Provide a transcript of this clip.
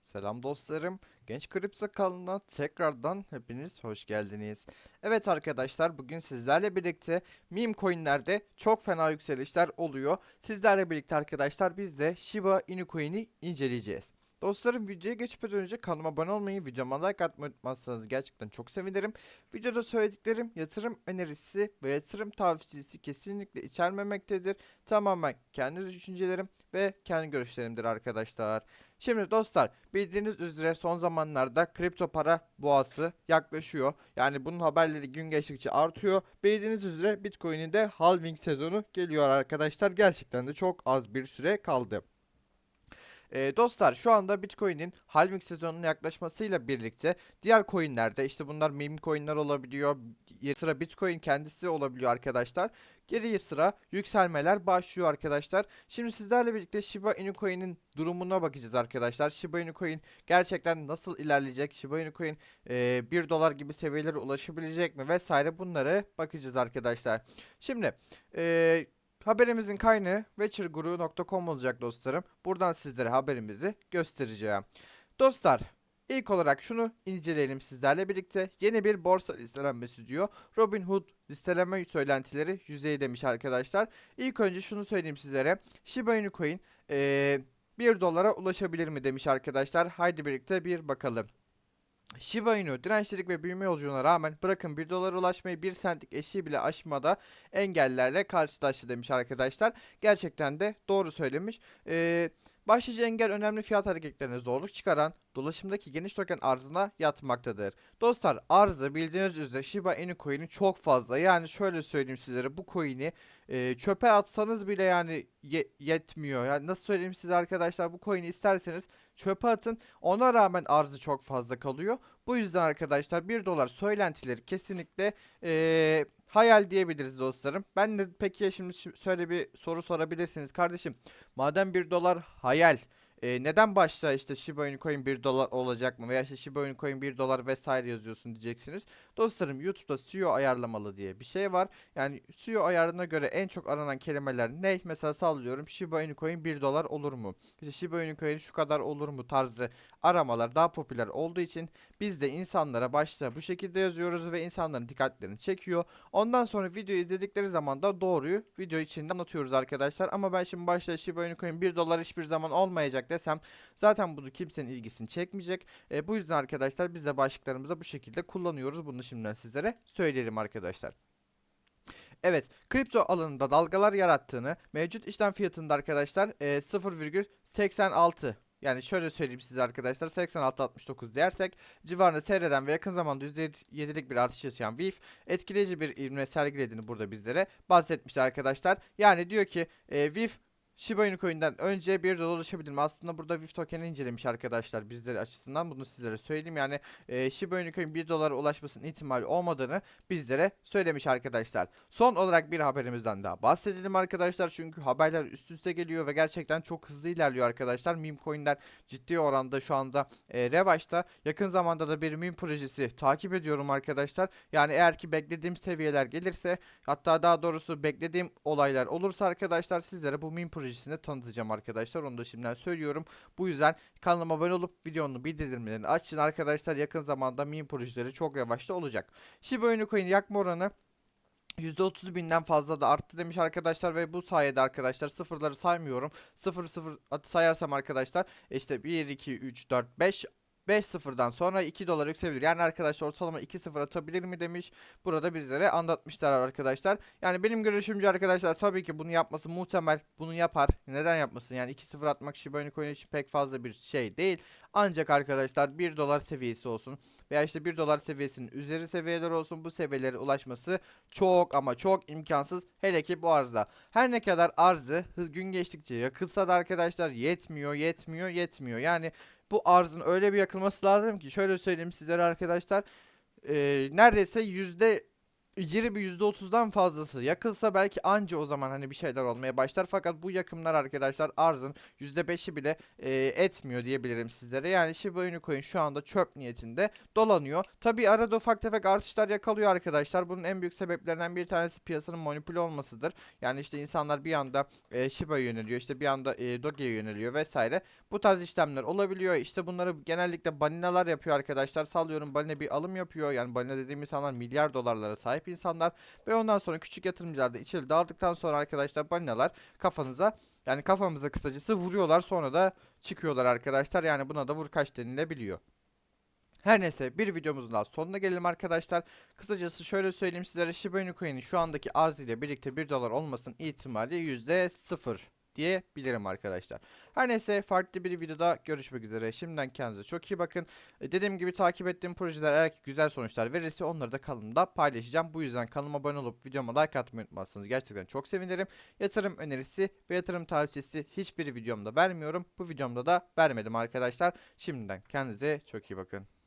Selam dostlarım. Genç Kripto kanalına tekrardan hepiniz hoş geldiniz. Evet arkadaşlar bugün sizlerle birlikte meme coinlerde çok fena yükselişler oluyor. Sizlerle birlikte arkadaşlar biz de Shiba Inu coin'i inceleyeceğiz. Dostlarım videoya geçmeden önce kanalıma abone olmayı, videoma like atmayı unutmazsanız gerçekten çok sevinirim. Videoda söylediklerim yatırım önerisi ve yatırım tavsiyesi kesinlikle içermemektedir. Tamamen kendi düşüncelerim ve kendi görüşlerimdir arkadaşlar. Şimdi dostlar bildiğiniz üzere son zamanlarda kripto para boğası yaklaşıyor. Yani bunun haberleri gün geçtikçe artıyor. Bildiğiniz üzere Bitcoin'in de halving sezonu geliyor arkadaşlar. Gerçekten de çok az bir süre kaldı. Ee, dostlar şu anda Bitcoin'in halving sezonunun yaklaşmasıyla birlikte diğer coinlerde işte bunlar meme coinler olabiliyor. Sıra Bitcoin kendisi olabiliyor arkadaşlar. Geriye sıra yükselmeler başlıyor arkadaşlar. Şimdi sizlerle birlikte Shiba Inu coin'in durumuna bakacağız arkadaşlar. Shiba Inu coin gerçekten nasıl ilerleyecek? Shiba Inu coin e, 1 dolar gibi seviyelere ulaşabilecek mi vesaire bunları bakacağız arkadaşlar. Şimdi e, Haberimizin kaynağı veçirguru.com olacak dostlarım. Buradan sizlere haberimizi göstereceğim. Dostlar ilk olarak şunu inceleyelim sizlerle birlikte. Yeni bir borsa listelenmesi diyor. Robinhood listeleme söylentileri yüzey demiş arkadaşlar. İlk önce şunu söyleyeyim sizlere. Shiba Inu coin eee 1 dolara ulaşabilir mi demiş arkadaşlar. Haydi birlikte bir bakalım. Shiba Inu dirençlilik ve büyüme yolculuğuna rağmen bırakın 1 dolara ulaşmayı 1 centlik eşiği bile aşmada engellerle karşılaştı demiş arkadaşlar. Gerçekten de doğru söylemiş. Ee, başlıca engel önemli fiyat hareketlerine zorluk çıkaran dolaşımdaki geniş token arzına yatmaktadır. Dostlar arzı bildiğiniz üzere Shiba Inu coin'i çok fazla. Yani şöyle söyleyeyim sizlere bu coin'i e, çöpe atsanız bile yani ye- yetmiyor. Yani nasıl söyleyeyim size arkadaşlar bu coin'i isterseniz çöpe atın. Ona rağmen arzı çok fazla kalıyor. Bu yüzden arkadaşlar 1 dolar söylentileri kesinlikle eee, hayal diyebiliriz dostlarım. Ben de peki şimdi şi- şöyle bir soru sorabilirsiniz kardeşim. Madem 1 dolar hayal eee, neden başta işte Shiba Inu coin 1 dolar olacak mı veya işte Shiba Inu coin 1 dolar vesaire yazıyorsun diyeceksiniz. Dostlarım YouTube'da SEO ayarlamalı diye bir şey var. Yani SEO ayarına göre en çok aranan kelimeler ne? Mesela sallıyorum Shiba Inu coin 1 dolar olur mu? İşte Shiba Inu coin şu kadar olur mu tarzı aramalar daha popüler olduğu için biz de insanlara başta bu şekilde yazıyoruz ve insanların dikkatlerini çekiyor. Ondan sonra videoyu izledikleri zaman da doğruyu video içinde anlatıyoruz arkadaşlar. Ama ben şimdi başta Shiba Inu coin 1 dolar hiçbir zaman olmayacak desem zaten bunu kimsenin ilgisini çekmeyecek. E, bu yüzden arkadaşlar biz de başlıklarımızda bu şekilde kullanıyoruz. Bunu şimdiden sizlere söyleyelim arkadaşlar. Evet, kripto alanında dalgalar yarattığını, mevcut işlem fiyatında arkadaşlar e, 0,86 yani şöyle söyleyeyim size arkadaşlar 86.69 dersek civarında seyreden ve yakın zamanda %7'lik bir artış yaşayan VIF etkileyici bir ivme sergilediğini burada bizlere bahsetmişti arkadaşlar. Yani diyor ki e, VIF Shiba Inu coin'den önce 1 dolar ulaşabilir mi? Aslında burada VIF token'i incelemiş arkadaşlar bizleri açısından bunu sizlere söyleyeyim. Yani e, Shiba Inu coin 1 dolara ulaşmasının ihtimali olmadığını bizlere söylemiş arkadaşlar. Son olarak bir haberimizden daha bahsedelim arkadaşlar. Çünkü haberler üst üste geliyor ve gerçekten çok hızlı ilerliyor arkadaşlar. Meme coin'ler ciddi oranda şu anda e, revaçta. Yakın zamanda da bir meme projesi takip ediyorum arkadaşlar. Yani eğer ki beklediğim seviyeler gelirse hatta daha doğrusu beklediğim olaylar olursa arkadaşlar sizlere bu meme projesini tanıtacağım arkadaşlar. Onu da şimdiden söylüyorum. Bu yüzden kanalıma abone olup videonun bildirimlerini açın arkadaşlar. Yakın zamanda meme projeleri çok revaçta olacak. Shiba Inu coin yakma oranı %30 binden fazla da arttı demiş arkadaşlar ve bu sayede arkadaşlar sıfırları saymıyorum. 0 0 at- sayarsam arkadaşlar işte 1 2 3 4 5 5 sıfırdan sonra 2 dolar yükselir. Yani arkadaşlar ortalama 2 sıfır atabilir mi demiş. Burada bizlere anlatmışlar arkadaşlar. Yani benim görüşümce arkadaşlar tabii ki bunu yapması muhtemel. Bunu yapar. Neden yapmasın? Yani 2 sıfır atmak Shiba Inu coin için pek fazla bir şey değil. Ancak arkadaşlar 1 dolar seviyesi olsun veya işte 1 dolar seviyesinin üzeri seviyeler olsun bu seviyelere ulaşması çok ama çok imkansız hele ki bu arzda. Her ne kadar arzı hız gün geçtikçe yakılsa da arkadaşlar yetmiyor yetmiyor yetmiyor. Yani bu arzın öyle bir yakılması lazım ki şöyle söyleyeyim sizlere arkadaşlar. Eee neredeyse yüzde yeri bir %30'dan fazlası yakılsa belki anca o zaman hani bir şeyler olmaya başlar. Fakat bu yakımlar arkadaşlar arzın %5'i bile e, etmiyor diyebilirim sizlere. Yani Shiba Inu coin şu anda çöp niyetinde dolanıyor. Tabi arada ufak tefek artışlar yakalıyor arkadaşlar. Bunun en büyük sebeplerinden bir tanesi piyasanın manipüle olmasıdır. Yani işte insanlar bir anda e, Shiba'ya yöneliyor işte bir anda e, Doge'ye yöneliyor vesaire. Bu tarz işlemler olabiliyor. İşte bunları genellikle balinalar yapıyor arkadaşlar. Sallıyorum balina bir alım yapıyor. Yani balina dediğim insanlar milyar dolarlara sahip insanlar. Ve ondan sonra küçük yatırımcılar da içeri dağıldıktan sonra arkadaşlar balinalar kafanıza yani kafamıza kısacası vuruyorlar. Sonra da çıkıyorlar arkadaşlar. Yani buna da vur kaç denilebiliyor. Her neyse bir videomuzun daha sonuna gelelim arkadaşlar. Kısacası şöyle söyleyeyim sizlere Shiba Inu coin'in şu andaki arz ile birlikte 1 dolar olmasının ihtimali %0 diyebilirim arkadaşlar. Her neyse farklı bir videoda görüşmek üzere. Şimdiden kendinize çok iyi bakın. E, Dediğim gibi takip ettiğim projeler eğer ki güzel sonuçlar verirse onları da kanalımda paylaşacağım. Bu yüzden kanalıma abone olup videoma like atmayı unutmazsanız gerçekten çok sevinirim. Yatırım önerisi ve yatırım tavsiyesi hiçbir videomda vermiyorum. Bu videomda da vermedim arkadaşlar. Şimdiden kendinize çok iyi bakın.